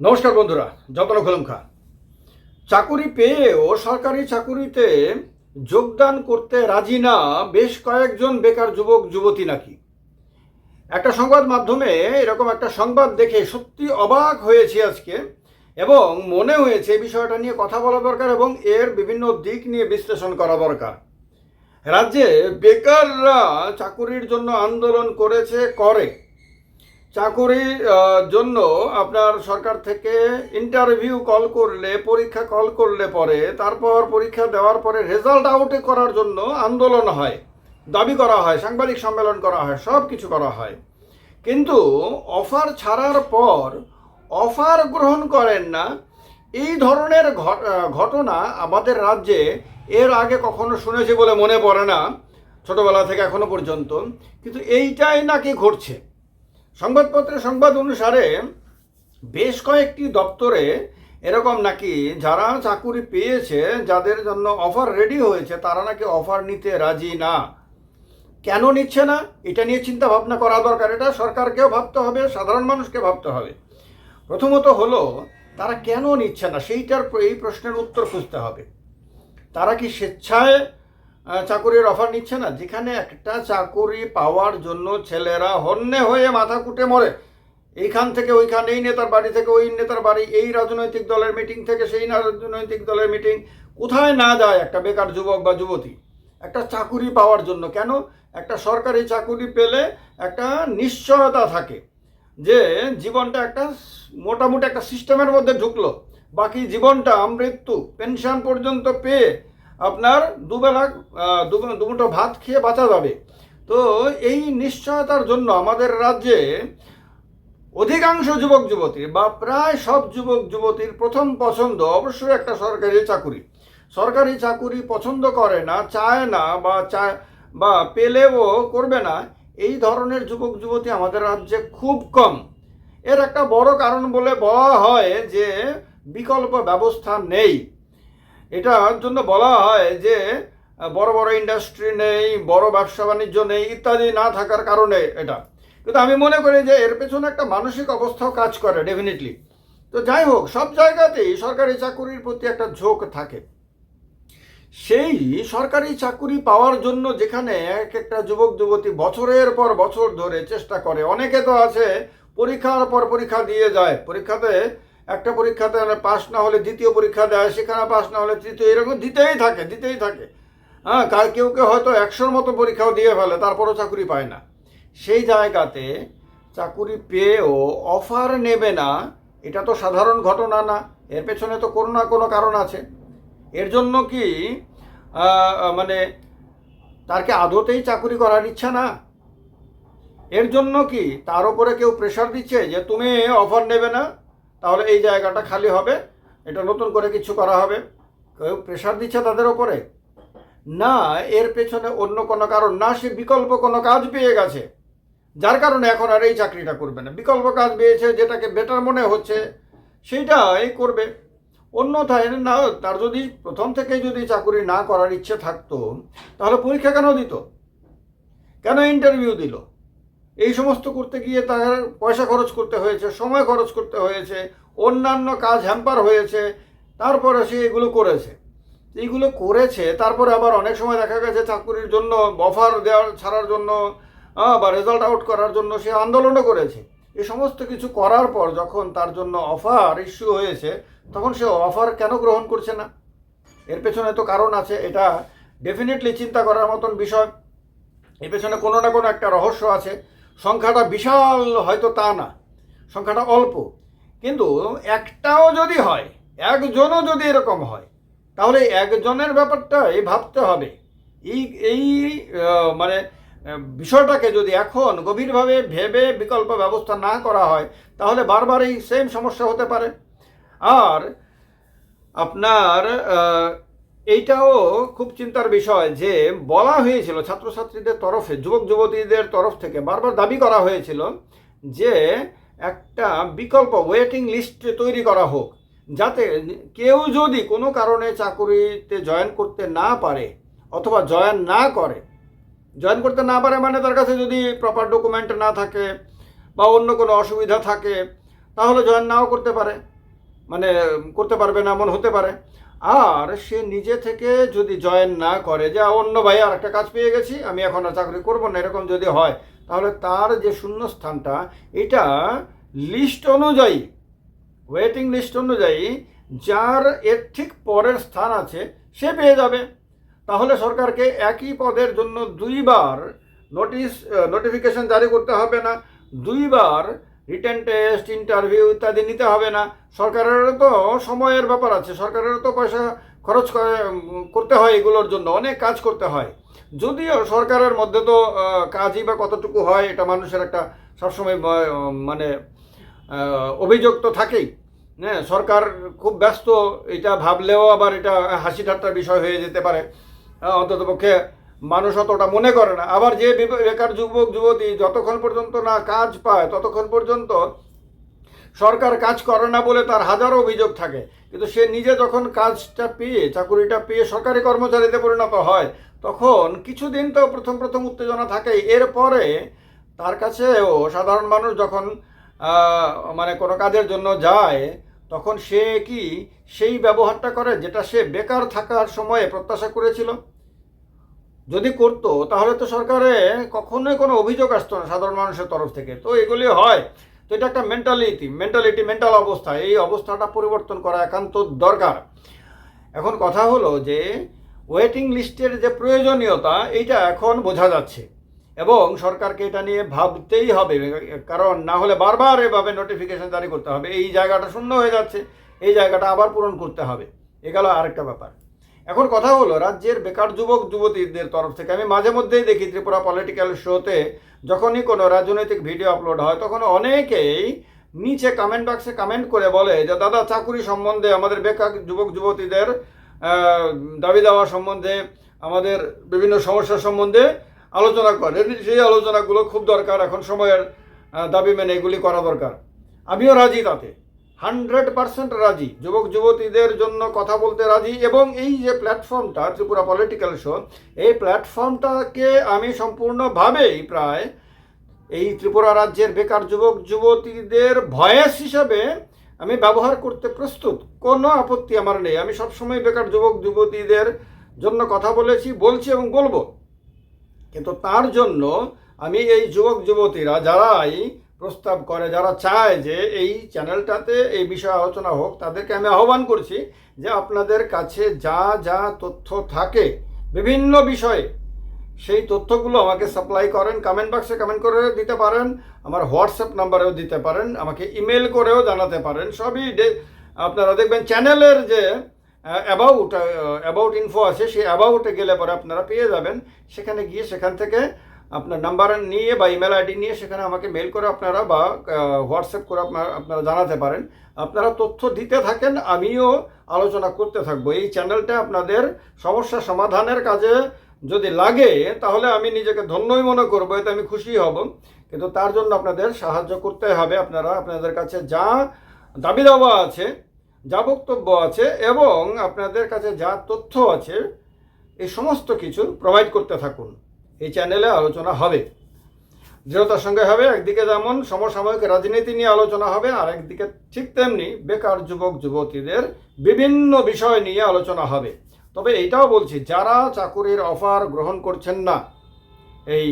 নমস্কার বন্ধুরা যতন খা চাকুরি পেয়েও সরকারি চাকুরিতে যোগদান করতে রাজি না বেশ কয়েকজন বেকার যুবক, যুবতী নাকি? একটা সংবাদ মাধ্যমে এরকম একটা সংবাদ দেখে সত্যি অবাক হয়েছি আজকে এবং মনে হয়েছে এই বিষয়টা নিয়ে কথা বলা দরকার এবং এর বিভিন্ন দিক নিয়ে বিশ্লেষণ করা দরকার। রাজ্যে বেকাররা চাকুরির জন্য আন্দোলন করেছে, করে। চাকুরির জন্য আপনার সরকার থেকে ইন্টারভিউ কল করলে, পরীক্ষা কল করলে পরে, তারপর পরীক্ষা দেওয়ার পরে রেজাল্ট আউটে করার জন্য আন্দোলন হয়। দাবি করা হয়, সাংবাদিক সম্মেলন করা হয় সব কিছু করা হয়। কিন্তু অফার ছাড়ার পর অফার গ্রহণ করেন না। এই ধরনের ঘটনা আমাদের রাজ্যে এর আগে কখনো শুনেছি বলে মনে পড়ে না, ছোটবেলা থেকে এখনও পর্যন্ত। কিন্তু এইটাই নাকি ঘটছে। সংবাদপত্রের সংবাদ অনুসারে বেশ কয়েকটি দপ্তরে এরকম নাকি যারা চাকুরি পেয়েছে, যাদের জন্য অফার রেডি হয়েছে, তারা নাকি অফার নিতে রাজি না। কেন নিচ্ছে না? এটা নিয়ে চিন্তা ভাবনা করা দরকার। এটা সরকারকেও ভাবতে হবে, সাধারণ মানুষকে ভাবতে হবে। প্রথমত হলো, তারা কেন নিচ্ছে না? সেইটার এই প্রশ্নের উত্তর খুঁজতে হবে। তারা কি স্বেচ্ছায় চাকুরির অফার নিচ্ছে না। যেখানে একটা চাকুরি পাওয়ার জন্য ছেলেরা হন্যে হয়ে মাথা কুটে মরে। এইখান থেকে ওইখান এই নেতার বাড়ি থেকে ওই নেতার বাড়ি, এই রাজনৈতিক দলের মিটিং থেকে সেই রাজনৈতিক দলের মিটিং কোথায় না যায় একটা বেকার যুবক বা যুবতী। একটা চাকুরি পাওয়ার জন্য। কেন? একটা সরকারি চাকুরি পেলে একটা নিশ্চয়তা থাকে যে জীবনটা একটা মোটামুটি একটা সিস্টেমের মধ্যে ঢুকলো। বাকি জীবনটা মৃত্যু পেনশন পর্যন্ত পেয়ে আপনার দুবেলা আহ, দু- দুমুঠো ভাত খেয়ে বাঁচা যাবে। তো এই নিশ্চয়তার জন্য আমাদের রাজ্যে অধিকাংশ যুবক যুবতীর বা প্রায় সব যুবক যুবতীর প্রথম পছন্দ অবশ্যই একটা সরকারি চাকুরি। সরকারি চাকুরি পছন্দ করে না চায় না বা চায় বা পেলেও করবে না এই ধরনের যুবক যুবতী আমাদের রাজ্যে খুব কম। এর একটা বড় কারণ বলে বলা হয় যে বিকল্প ব্যবস্থা নেই। এটার জন্য বলা হয় যে, বড় বড় ইন্ডাস্ট্রি নেই, বড় ব্যবসা বাণিজ্য নেই, ইত্যাদি না থাকার কারণে এটা। কিন্তু আমি মনে করি যে, এর পেছনে একটা মানসিক অবস্থাও কাজ করে ডেফিনেটলি তো যাই হোক, সব জায়গাতেই সরকারি চাকুরির প্রতি একটা ঝোঁক থাকে। সেই সরকারি চাকুরি পাওয়ার জন্য যেখানে এক একটা যুবক, যুবতী বছরের পর বছর ধরে চেষ্টা করে, অনেকে তো আছে, পরীক্ষার পর পরীক্ষা দিয়ে যায়, পরীক্ষাতে একটা পরীক্ষাতে পাস না হলে দ্বিতীয় পরীক্ষা দেয়, সেখানে পাস না হলে তৃতীয়, এরকম দিতেই থাকে দিতেই থাকে। হ্যাঁ কার কেউ কেউ হয়তো একশোর মতো পরীক্ষাও দিয়ে ফেলে, তারপরও চাকুরি পায় না। সেই জায়গাতে চাকুরি পেয়েও অফার নেবে না, এটা তো সাধারণ ঘটনা না, এর পেছনে তো কোনো না কোনো কারণ আছে। এর জন্য কি মানে তার কি আদতেই চাকুরি করার ইচ্ছা না? এর জন্য কি, তার উপরে কেউ প্রেশার দিচ্ছে যে তুমি অফার নেবে না? তাহলে এই জায়গাটা খালি হবে, এটা নতুন করে কিছু করা হবে। কেউ প্রেশার দিচ্ছে তাদের ওপরে না, এর পেছনে অন্য কোনো কারণ না, সে বিকল্প কোনো কাজ পেয়ে গেছে। যার কারণে এখন আর এই চাকরিটা করবে না। বিকল্প কাজ পেয়েছে, যেটাকে বেটার মনে হচ্ছে, সেইটাই করবে। অন্যথায় না, তার যদি প্রথম থেকে যদি চাকরি না করার ইচ্ছে থাকতো, তাহলে পরীক্ষা কেন দিত? কেন ইন্টারভিউ দিল? এই সমস্ত করতে গিয়ে তার পয়সা খরচ করতে হয়েছে, সময় খরচ করতে হয়েছে, অন্যান্য কাজ হ্যাম্পার হয়েছে, তারপরে সে এগুলো করেছে। এইগুলো করেছে, তারপরে আবার অনেক সময় দেখা গেছে চাকরির জন্য অফার দেওয়ার, ছাড়ার জন্য বা রেজাল্ট আউট করার জন্য সে আন্দোলনও করেছে। এ সমস্ত কিছু করার পর যখন তার জন্য অফার ইস্যু হয়েছে, তখন সে অফার কেন গ্রহণ করছে না? এর পেছনে তো কারণ আছে, এটা ডেফিনেটলি চিন্তা করার মতন বিষয়। এর পেছনে কোনো না কোনো একটা রহস্য আছে। সংখ্যাটা বিশাল হয়তো তা না, সংখ্যাটা অল্প। কিন্তু একটাও যদি হয়, একজনও যদি এরকম হয়, তাহলে একজনের ব্যাপারটাই ভাবতে হবে। এই এই মানে বিষয়টাকে যদি এখন গভীরভাবে ভেবে বিকল্প ব্যবস্থা না করা হয়, তাহলে বারবার এই সেম সমস্যা হতে পারে। আর আপনার এইটাও খুব চিন্তার বিষয় যে বলা হয়েছিল ছাত্রছাত্রীদের তরফে, যুবক যুবতীদের তরফ থেকে বারবার দাবি করা হয়েছিল যে একটা বিকল্প ওয়েটিং লিস্ট তৈরি করা হোক, যাতে কেউ যদি কোনো কারণে চাকুরিতে জয়েন করতে না পারে অথবা জয়েন না করে, জয়েন করতে না পারে মানে তার কাছে যদি প্রপার ডকুমেন্ট না থাকে বা অন্য কোনো অসুবিধা থাকে, তাহলে জয়েন নাও করতে পারে মানে করতে পারবে না, এমন হতে পারে। আর সে নিজে থেকে যদি জয়েন না করে, যে অন্য ভাই আর একটা কাজ পেয়ে গেছি, আমি এখন আর চাকরি করব না, এরকম যদি হয়, তাহলে তার যে শূন্যস্থানটা, এটা লিস্ট অনুযায়ী ওয়েটিং লিস্ট অনুযায়ী, যার এর ঠিক পরের স্থান আছে, সে পেয়ে যাবে। তাহলে সরকারকে একই পদের জন্য দুইবার নোটিশ নোটিফিকেশন জারি করতে হবে না। দুইবার রিটেন টেস্ট ইন্টারভিউ ইত্যাদি নিতে হবে না। সরকারেরও তো সময়ের ব্যাপার আছে। সরকারেরও তো পয়সা খরচ করে করতে হয় এগুলোর জন্য। অনেক কাজ করতে হয়। যদিও সরকারের মধ্যে তো কাজই বা কতটুকু হয়, এটা মানুষের একটা সবসময় মানে অভিযোগ তো থাকেই। হ্যাঁ সরকার খুব ব্যস্ত, এটা ভাবলেও আবার এটা হাসি ঠাট্টার বিষয় হয়ে যেতে পারে। অন্তত পক্ষে মানুষ অতটা মনে করে না। আবার যে বেকার যুবক, যুবতী যতক্ষণ পর্যন্ত না কাজ পায়, ততক্ষণ পর্যন্ত সরকার কাজ করে না বলে তার হাজারো অভিযোগ থাকে। কিন্তু সে নিজে যখন কাজটা পেয়ে, চাকুরিটা পেয়ে সরকারি কর্মচারীতে পরিণত হয়, তখন কিছুদিন তো প্রথম প্রথম উত্তেজনা থাকেই। এরপরে তার কাছেও সাধারণ মানুষ যখন মানে কোনো কাজের জন্য যায়, তখন সে কি সেই ব্যবহারটা করে যেটা সে বেকার থাকার সময়ে প্রত্যাশা করেছিল? যদি করতো, তাহলে তো সরকারে কখনোই কোনো অভিযোগ আসতো না সাধারণ মানুষের তরফ থেকে। তো এগুলি হয়। তো এটা একটা মেন্টালিটি মেন্টালিটি মেন্টাল অবস্থা। এই অবস্থাটা পরিবর্তন করা একান্ত দরকার। এখন কথা হলো যে ওয়েটিং লিস্টের যে প্রয়োজনীয়তা, এইটা এখন বোঝা যাচ্ছে। এবং সরকারকে এটা নিয়ে ভাবতেই হবে। কারণ না হলে বারবার এভাবে নোটিফিকেশন জারি করতে হবে। এই জায়গাটা শূন্য হয়ে যাচ্ছে। এই জায়গাটা আবার পূরণ করতে হবে। এ গেল আরেকটা ব্যাপার। এখন কথা হলো, রাজ্যের বেকার যুবক, যুবতীদের তরফ থেকে আমি মাঝে মধ্যেই দেখি ত্রিপুরা পলিটিক্যাল শোতে যখনই কোনো রাজনৈতিক ভিডিও আপলোড হয়, তখন অনেকেই নিচে কমেন্ট বক্সে কমেন্ট করে বলে যে, দাদা, চাকুরি সম্বন্ধে আমাদের বেকার যুবক, যুবতীদের দাবি দেওয়া সম্বন্ধে, আমাদের বিভিন্ন সমস্যা সম্বন্ধে আলোচনা করে। সেই আলোচনাগুলো খুব দরকার, এখন সময়ের দাবি মেনে এগুলি করা দরকার। আমিও রাজি তাতে। হান্ড্রেড পার্সেন্ট রাজি। যুবক, যুবতীদের জন্য কথা বলতে রাজি এবং এই যে প্ল্যাটফর্মটা ত্রিপুরা পলিটিক্যাল শো এই প্ল্যাটফর্মটাকে আমি সম্পূর্ণভাবেই প্রায় এই ত্রিপুরা রাজ্যের বেকার যুবক, যুবতীদের ভয়েস হিসাবে আমি ব্যবহার করতে প্রস্তুত। কোনো আপত্তি আমার নেই। আমি সবসময় বেকার যুবক, যুবতীদের জন্য কথা বলেছি, বলছি এবং বলব। কিন্তু তার জন্য আমি এই যুবক, যুবতীরা, যারাই প্রস্তাব করে, যারা চায় যে এই চ্যানেলটাতে এই বিষয়ে আলোচনা হোক, তাদেরকে আমি আহ্বান করছি যে আপনাদের কাছে যা যা তথ্য থাকে, বিভিন্ন বিষয়ে সেই তথ্যগুলো আমাকে সাপ্লাই করেন কমেন্ট বক্সে কমেন্ট করে দিতে পারেন, আমার হোয়াটসঅ্যাপ নাম্বারেও দিতে পারেন, আমাকে ইমেল করেও জানাতে পারেন। সবই আপনারা দেখবেন চ্যানেলের যে অ্যাবাউট অ্যাবাউট ইনফো আছে, সেই অ্যাবাউটে গেলে পরে আপনারা পেয়ে যাবেন। সেখানে গিয়ে সেখান থেকে আপনার নাম্বার নিয়ে বা ইমেল আইডি নিয়ে সেখানে আমাকে মেল করে আপনারা বা হোয়াটসঅ্যাপ করে আপনারা আপনারা জানাতে পারেন। আপনারা তথ্য দিতে থাকেন, আমিও আলোচনা করতে থাকব। এই চ্যানেলটা আপনাদের সমস্যা সমাধানের কাজে যদি লাগে, তাহলে আমি নিজেকে ধন্যই মনে করব, এতে আমি খুশি হব। কিন্তু তার জন্য আপনাদের সাহায্য করতে হবে। আপনারা, আপনাদের কাছে যা দাবি দাওয়া আছে, যা বক্তব্য আছে এবং আপনাদের কাছে যা তথ্য আছে, এই সমস্ত কিছু প্রোভাইড করতে থাকুন। এই চ্যানেলে আলোচনা হবে। দৃঢ়তার সঙ্গে হবে, একদিকে যেমন সমসাময়িক রাজনীতি নিয়ে আলোচনা হবে, আর একদিকে ঠিক তেমনি বেকার যুবক, যুবতীদের বিভিন্ন বিষয় নিয়ে আলোচনা হবে। তবে এইটাও বলছি, যারা চাকুরির অফার গ্রহণ করছেন না, এই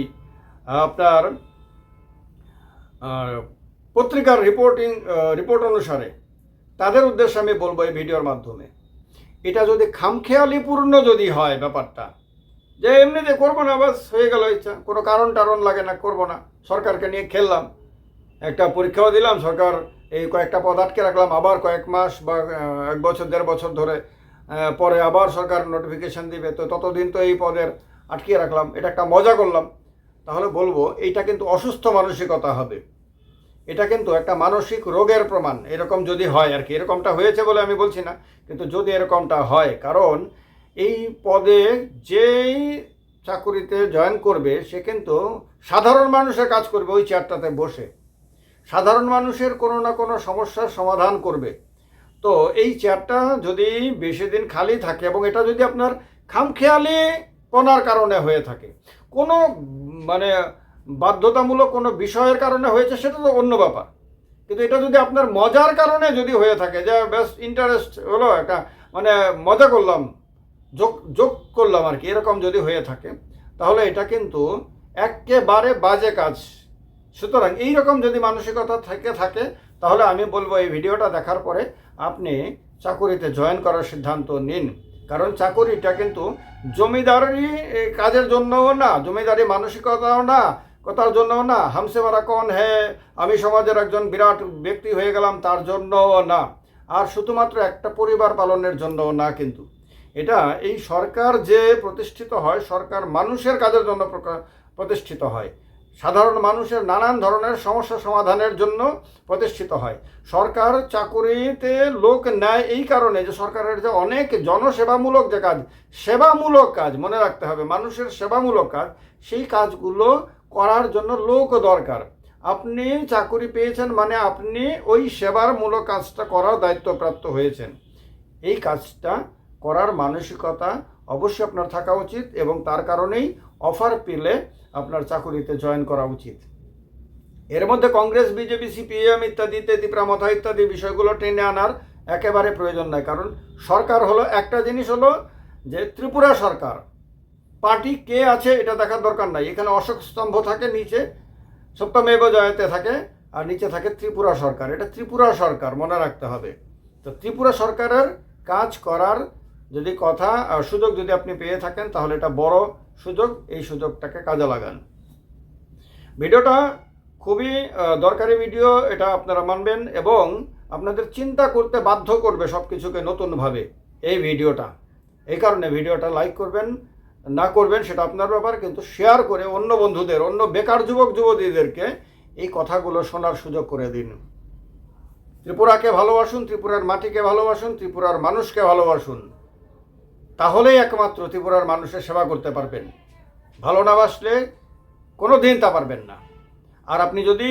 আপনার পত্রিকার রিপোর্টিং রিপোর্ট অনুসারে, তাদের উদ্দেশ্যে আমি বলব এই ভিডিওর মাধ্যমে। এটা যদি খামখেয়ালিপূর্ণ যদি হয় ব্যাপারটা যে এমনিতে করব না, বাস হয়ে গেল ইচ্ছা। কোনো কারণ টারণ লাগে না, করব না। সরকারকে নিয়ে খেললাম। একটা পরীক্ষাও দিলাম, সরকার এই কয়েকটা পদ আটকে রাখলাম। আবার কয়েক মাস বা এক বছর, দেড় বছর ধরে পরে আবার সরকার নোটিফিকেশন দিবে। তো ততদিন তো এই পদের আটকিয়ে রাখলাম। এটা একটা মজা করলাম। তাহলে বলব, এইটা কিন্তু অসুস্থ মানসিকতা হবে। এটা কিন্তু একটা মানসিক রোগের প্রমাণ। এরকম যদি হয় আর কি। এরকমটা হয়েছে বলে আমি বলছি না। কিন্তু যদি এরকমটা হয়, কারণ এই পদে যেই চাকুরিতে জয়েন করবে, সে কিন্তু সাধারণ মানুষের কাজ করবে ওই চেয়ারটাতে বসে। সাধারণ মানুষের কোনো না কোনো সমস্যার সমাধান করবে। তো এই চেয়ারটা যদি বেশি দিন খালি থাকে এবং এটা যদি আপনার খামখেয়ালি পনার কারণে হয়ে থাকে, কোনো মানে বাধ্যতামূলক কোনো বিষয়ের কারণে হয়েছে, সেটা তো অন্য ব্যাপার। কিন্তু এটা যদি আপনার মজার কারণে যদি হয়ে থাকে, যে বেশ ইন্টারেস্ট হলো একটা মানে মজা করলাম যোগ যোগ করলাম আর কি, এরকম যদি হয়ে থাকে, তাহলে এটা কিন্তু একেবারে বাজে কাজ। সুতরাং এইরকম যদি মানসিকতা থেকে থাকে, তাহলে আমি বলব এই ভিডিওটা দেখার পরে আপনি চাকুরিতে জয়েন করার সিদ্ধান্ত নিন। কারণ চাকুরিটা কিন্তু জমিদারি কাজের জন্যও না, জমিদারি মানসিকতাও না, কথার জন্যও না। হামসে মারা কন, হে, আমি সমাজের একজন বিরাট ব্যক্তি হয়ে গেলাম, তার জন্যও না। আর শুধুমাত্র একটা পরিবার পালনের জন্যও না কিন্তু। এটা এই সরকার যে প্রতিষ্ঠিত হয়, সরকার মানুষের কাজের জন্য প্রতিষ্ঠিত হয়। সাধারণ মানুষের নানান ধরনের সমস্যা সমাধানের জন্য প্রতিষ্ঠিত হয়। সরকার চাকুরিতে লোক নেয় এই কারণে যে সরকারের যে অনেক জনসেবামূলক যে কাজ, সেবামূলক কাজ, মনে রাখতে হবে, মানুষের সেবামূলক কাজ, সেই কাজগুলো করার জন্য লোক দরকার। আপনি চাকুরি পেয়েছেন মানে আপনি ওই সেবার মূলক কাজটা করার দায়িত্বপ্রাপ্ত হয়েছেন। এই কাজটা করার মানসিকতা অবশ্যই আপনার থাকা উচিত এবং তার কারণেই অফার পেলে আপনার চাকুরিতে জয়েন করা উচিত। এর মধ্যে কংগ্রেস, বিজেপি, সিপিএম ইত্যাদি ইত্যাদি প্রামথা ইত্যাদি বিষয়গুলো টেনে আনার একেবারে প্রয়োজন নাই। কারণ সরকার হলো, একটা জিনিস হলো যে ত্রিপুরা সরকার, পার্টি কে আছে এটা দেখার দরকার নাই। এখানে অশোক স্তম্ভ থাকে, নিচে সপ্তমেব জয়তে থাকে আর নিচে থাকে ত্রিপুরা সরকার। এটা ত্রিপুরা সরকার, মনে রাখতে হবে। তো ত্রিপুরা সরকারের কাজ করার যদি কথা সুযোগ যদি আপনি পেয়ে থাকেন, তাহলে এটা বড় সুযোগ, এই সুযোগটাকে কাজে লাগান। ভিডিওটা খুবই দরকারি ভিডিও, এটা আপনারা মানবেন এবং আপনাদের চিন্তা করতে বাধ্য করবে সব কিছুকে নতুনভাবে এই ভিডিওটা। এই কারণে ভিডিওটা লাইক করবেন, না করবেন সেটা আপনার ব্যাপার, কিন্তু শেয়ার করে অন্য বন্ধুদের, অন্য বেকার যুবক যুবতীদেরকে এই কথাগুলো শোনার সুযোগ করে দিন। ত্রিপুরাকে ভালোবাসুন, ত্রিপুরার মাটিকে ভালোবাসুন, ত্রিপুরার মানুষকে ভালোবাসুন। তাহলেই একমাত্র ত্রিপুরার মানুষের সেবা করতে পারবেন। ভালো না বাসলে কোনো দিন তা পারবেন না। আর আপনি যদি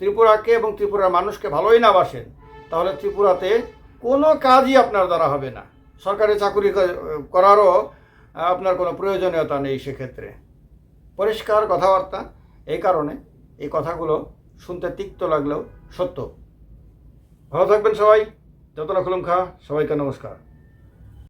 ত্রিপুরাকে এবং ত্রিপুরার মানুষকে ভালোই না বাসেন তাহলে ত্রিপুরাতে কোনো কাজই আপনার দ্বারা হবে না। সরকারি চাকুরি করারও আপনার কোনো প্রয়োজনীয়তা নেই সেক্ষেত্রে। পরিষ্কার কথাবার্তা এই কারণে এই কথাগুলো শুনতে তিক্ত লাগলেও সত্য। ভালো থাকবেন সবাই। যতটা খুলুম খা, সবাইকে নমস্কার।